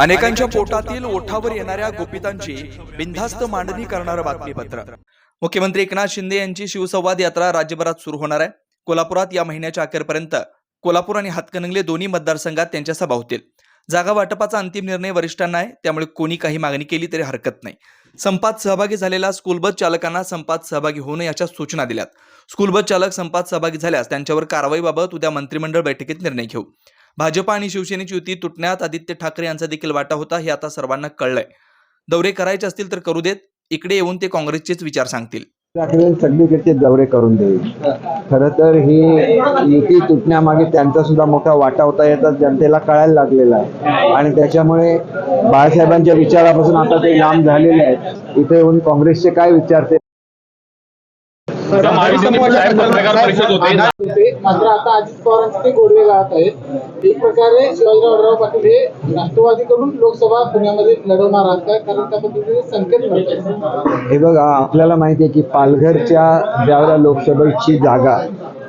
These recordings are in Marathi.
अनेकांच्या पोटातील ओठावर येणाऱ्या गोपितांची बिनधास्त मांडणी करणारं बातमीपत्र. मुख्यमंत्री एकनाथ शिंदे यांची शिवसंवाद यात्रा राज्यभरात सुरू होणार आहे. कोल्हापुरात या महिन्याच्या अखेरपर्यंत कोल्हापूर आणि हातकणंगले दोन्ही मतदारसंघात त्यांच्या सभा होतील. जागा वाटपाचा अंतिम निर्णय वरिष्ठांना आहे. त्यामुळे कोणी काही मागणी केली तरी हरकत नाही. संपात सहभागी झालेल्या स्कूल बस चालकांना संपात सहभागी होऊ नये याच्या सूचना दिल्यात. स्कूल बस चालक संपात सहभागी झाल्यास त्यांच्यावर कारवाईबाबत उद्या मंत्रिमंडळ बैठकीत निर्णय घेऊ. भाजपा आणि शिवसेनेची युती तुटण्यात आदित्य ठाकरे यांचा देखील वाटा होता हे आता सर्वांना कळलंय. दौरे करायचे असतील तर करू देत इकडे येऊन ते काँग्रेसचेच विचार सांगतील. ठाकरे सगळीकडचे दौरे करून देईल. खरं तर ही युती तुटण्यामागे त्यांचा सुद्धा मोठा वाटा होता याचा जनतेला कळायला लागलेला आहे. आणि त्याच्यामुळे बाळासाहेबांच्या विचारापासून आता ते लांब झालेले आहेत. इथे येऊन काँग्रेसचे काय विचार मात्र आता अजित पवारांचे ते गोडवे गाळत आहेत. एक प्रकारे शिवाजीराव पाटील हे राष्ट्रवादीकडून लोकसभा पुण्यामध्ये लढवणार आहात. का कारण त्या पद्धतीने संकेत हे बघा आपल्याला माहिती आहे की पालघरच्या ज्यावेळेला लोकसभेची जागा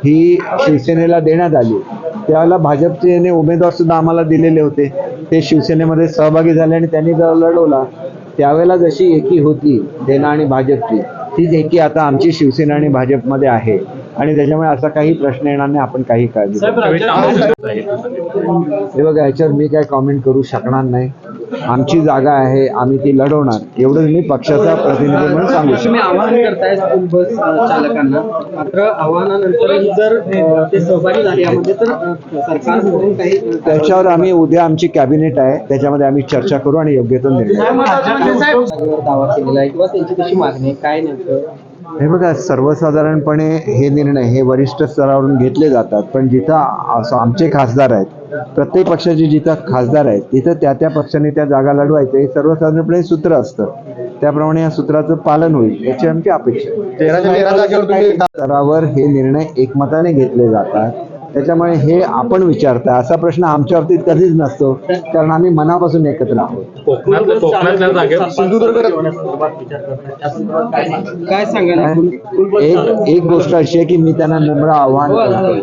ही शिवसेनेला देण्यात आली. त्यावेळेला भाजपचे उमेदवार सुद्धा आम्हाला दिलेले होते. ते शिवसेनेमध्ये सहभागी झाले आणि त्यांनी जर लढवला त्यावेळेला जशी एकी होती सेना आणि भाजपची. तीच एकी आता आमची शिवसेना आणि भाजपमध्ये आहे आणि त्याच्यामुळे असा काही प्रश्न येणार नाही आपण काही काळजी. हे बघा याच्यावर मी काय कॉमेंट करू शकणार नाही आमची जागा आहे आम्ही ती लढवणार. एवढंच मी पक्षाचा प्रतिनिधी म्हणून सांगू शकतो. तुम्ही आवाहन करताय स्कूल बस चालकांना. मात्र आव्हानानंतर जर ते सहभागी झाले यामध्ये तर सरकारकडून काही त्याच्यावर आम्ही उद्या आमची कॅबिनेट आहे त्याच्यामध्ये आम्ही चर्चा करू आणि योग्य तो निर्णय दावा केलेला आहे किंवा त्यांची कशी मागणी काय नेमकं? हे बघा सर्वसाधारणपणे हे निर्णय हे वरिष्ठ स्तरावरून घेतले जातात पण जिथं असं आमचे खासदार आहेत प्रत्येक पक्षाचे जिथं खासदार आहेत तिथं त्या त्या पक्षाने त्या जागा लढवायचं हे सर्वसाधारणपणे सूत्र असतं. त्याप्रमाणे या सूत्राचं पालन होईल याची आमची अपेक्षा. स्तरावर हे निर्णय एकमताने घेतले जातात. त्याच्यामुळे हे आपण विचारता असा प्रश्न आमच्या बाबतीत कधीच नसतो. कारण आम्ही मनापासून एकत्र आहोत. कोकणातल्या कोकणातल्या जागेवर काय सांगाल एक एक गोष्ट अशी आहे की मी त्यांना नम्र आव्हान करतो.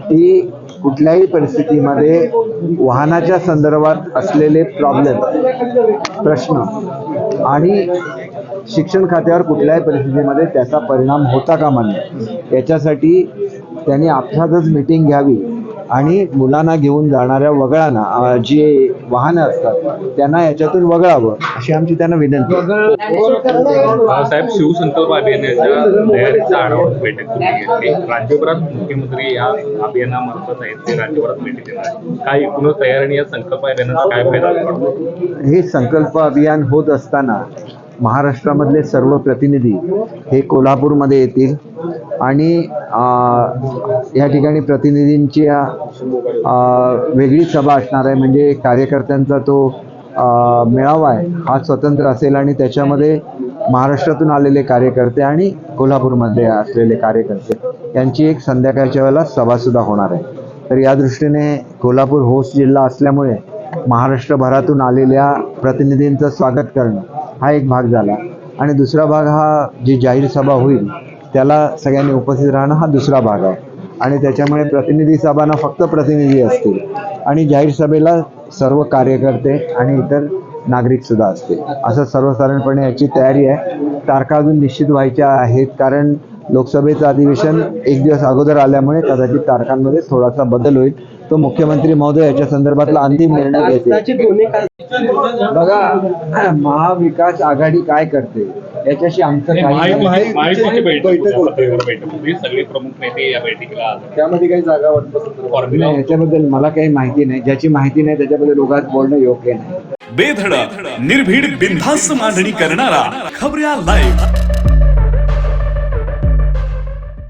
की कुठल्याही परिस्थितीमध्ये वाहनाच्या संदर्भात असलेले प्रॉब्लेम प्रश्न आणि शिक्षण खात्यावर कुठल्याही परिस्थितीमध्ये त्याचा परिणाम होता कामा नये. याच्यासाठी त्यांनी आपसातच मिटिंग घ्यावी आणि मुलांना घेऊन जाणाऱ्या वगळांना जे वाहनं असतात त्यांना याच्यातून वगळावं अशी आमची त्यांना विनंती. साहेब शिवसंकल्प अभियानाच्या तयारीचा आढावा बैठक तुम्ही घेतली राज्यभरात मुख्यमंत्री या अभियानामार्फत आहेत ते राज्यभरात भेटी देणार. काय एकूणच तयारी आणि या संकल्प अभियानाचा काय फायदा हे संकल्प अभियान होत असताना महाराष्ट्रामधले सर्व प्रतिनिधी हे कोल्हापूरमध्ये येतील. आणि या ठिकाणी प्रतिनिधींची वेगळी सभा असणार आहे. म्हणजे कार्यकर्त्यांचा तो मेळावा आहे. हा स्वतंत्र असेल आणि त्याच्यामध्ये महाराष्ट्रातून आलेले कार्यकर्ते आणि कोल्हापूरमध्ये असलेले कार्यकर्ते यांची एक संध्याकाळच्या वेळेला सभासुद्धा होणार आहे. तर या दृष्टीने कोल्हापूर होस्ट जिल्हा असल्यामुळे महाराष्ट्रभरातून आलेल्या प्रतिनिधींचं स्वागत करणं हा एक भाग झाला. आणि दुसरा भाग हा जी जाहीर सभा होईल त्याला सगळ्यांनी उपस्थित राहणं हा दुसरा भाग आहे. आणि त्याच्यामुळे प्रतिनिधी सभांना फक्त प्रतिनिधी असतील. आणि जाहीर सभेला सर्व कार्यकर्ते आणि इतर नागरिक सुद्धा असतील. असं सर्वसाधारणपणे याची तयारी आहे. तारखा अजून निश्चित व्हायच्या आहेत कारण लोकसभेचं अधिवेशन एक दिवस अगोदर आल्यामुळे कदाचित तारखांमध्ये थोडासा बदल होईल. तो मुख्यमंत्री महोदय याच्या संदर्भातला अंतिम निर्णय काय बघा महाविकास आघाडी काय करते? याच्याशी आमचं काही बैठक होती, सगळे प्रमुख नेते या बैठकीला आले. त्यामध्ये काही जागा वाटप फॉर्म्युला याच्याबद्दल मला काही माहिती नाही. ज्याची माहिती नाही त्याच्याबद्दल उगाच बोलणं योग्य नाही. बेधडक निर्भीड बिनधास्त मांडणी करणारा खबऱ्या लाईव्ह